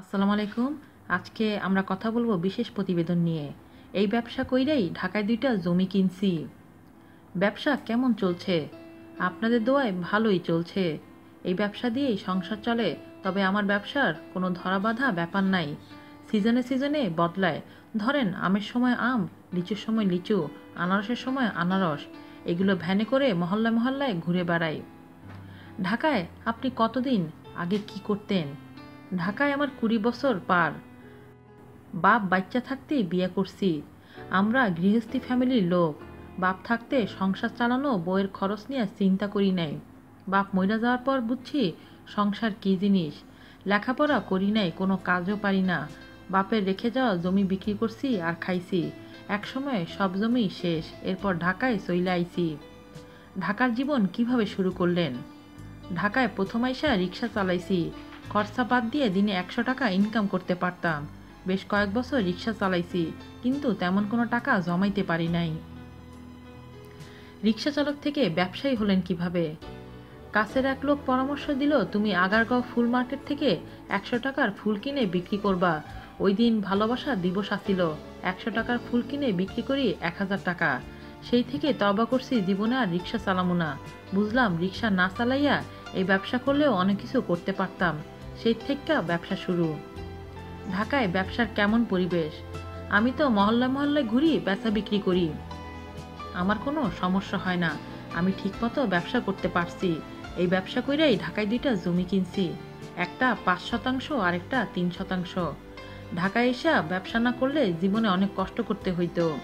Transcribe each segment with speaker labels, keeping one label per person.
Speaker 1: আসসালামু আলাইকুম। আজকে আমরা কথা বলব বিশেষ প্রতিবেদন নিয়ে। এই ব্যবসা কইরাই ঢাকায় দুইটা জমি কিনছি। ব্যবসা কেমন চলছে? আপনাদের দোয়ায় ভালোই চলছে। এই ব্যবসা দিয়েই সংসার চলে, তবে আমার ব্যবসার কোনো ধরা ধরাবাধা ব্যাপার নাই। সিজনে সিজনে বদলায়। ধরেন, আমের সময় আম, লিচুর সময় লিচু, আনারসের সময় আনারস। এগুলো ভ্যানে করে মহল্লায় মহল্লায় ঘুরে বেড়াই। ঢাকায় আপনি কতদিন, আগে কি করতেন? ঢাকায় আমার কুড়ি বছর পার। বাপ বাচ্চা থাকতেই বিয়ে করছি। আমরা গৃহস্থী ফ্যামিলির লোক। বাপ থাকতে সংসার চালানো বইয়ের খরচ নিয়ে চিন্তা করি নাই। বাপ মইরা যাওয়ার পর বুঝছি সংসার কী জিনিস। লেখাপড়া করি নাই, কোনো কাজও পারি না। বাপের রেখে যাওয়া জমি বিক্রি করছি আর খাইছি। একসময় সব জমি শেষ, এরপর ঢাকায় চইলে আইছি। ঢাকার জীবন কীভাবে শুরু করলেন? ঢাকায় প্রথম আইসা রিক্সা চালাইছি। খরচা বাদ দিয়ে দিনে একশো টাকা ইনকাম করতে পারতাম। বেশ কয়েক বছর রিক্সা চালাইছি, কিন্তু তেমন কোনো টাকা জমাইতে পারি নাই। রিক্সা চালক থেকে ব্যবসায়ী হলেন কীভাবে? কাছের এক লোক পরামর্শ দিল, তুমি আগারগাঁও ফুল মার্কেট থেকে একশো টাকার ফুল কিনে বিক্রি করবা। ওই দিন ভালোবাসা দিবস আসিল। একশো টাকার ফুল কিনে বিক্রি করি এক হাজার টাকা। সেই থেকে তবা করছি জীবনে আর রিক্সা চালামো না। বুঝলাম রিক্সা না চালাইয়া এই ব্যবসা করলেও অনেক কিছু করতে পারতাম। সেই থেকে ব্যবসা শুরু। ঢাকায় ব্যবসার কেমন পরিবেশ? আমি তো মহল্লায় মহল্লায় ঘুরি, বেচা বিক্রি করি। আমার কোনো সমস্যা হয় না। আমি ঠিকমতো ব্যবসা করতে পারছি। এই ব্যবসা কইরাই ঢাকায় দুইটা জমি কিনছি। একটা পাঁচ শতাংশ আর একটা তিন শতাংশ। ঢাকায় এসে ব্যবসা না করলে জীবনে অনেক কষ্ট করতে হইতো।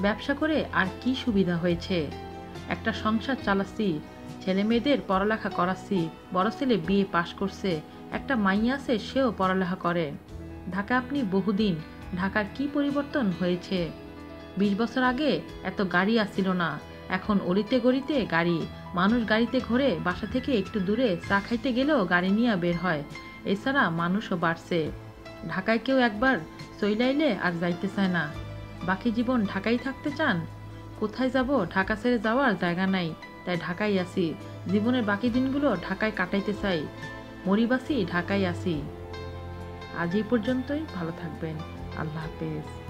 Speaker 1: ব্যবসা করে আর কি সুবিধা হয়েছে? একটা সংসার চালাচ্ছি ছেলে মেয়েদের পড়ালেখা করাচ্ছি, বড় ছেলে বিয়ে পাশ করছে, একটা মাইয়া আছে সেও পড়ালেখা করে। ঢাকা আপনি বহুদিন, ঢাকার কি পরিবর্তন হয়েছে? বিশ বছর আগে এত গাড়ি আসছিল না, এখন অলিতে গড়িতে গাড়ি, মানুষ গাড়িতে ঘোরে, বাসা থেকে একটু দূরে চা খাইতে গেলেও গাড়ি নিয়ে বের হয়, এছাড়া মানুষও বাড়ছে। ঢাকায় কেউ একবার চইলাইলে আর যাইতে চায় না। বাকি জীবন ঢাকায় থাকতে চান? কোথায় যাব? ঢাকা ছেড়ে যাওয়ার জায়গা নাই। তাই ঢাকায় আসি জীবনের বাকি দিনগুলো ঢাকায় কাটাইতে চাই। মরিবাসি ঢাকায় আসি আজ এই পর্যন্তই। ভালো থাকবেন। আল্লাহ হাফেজ।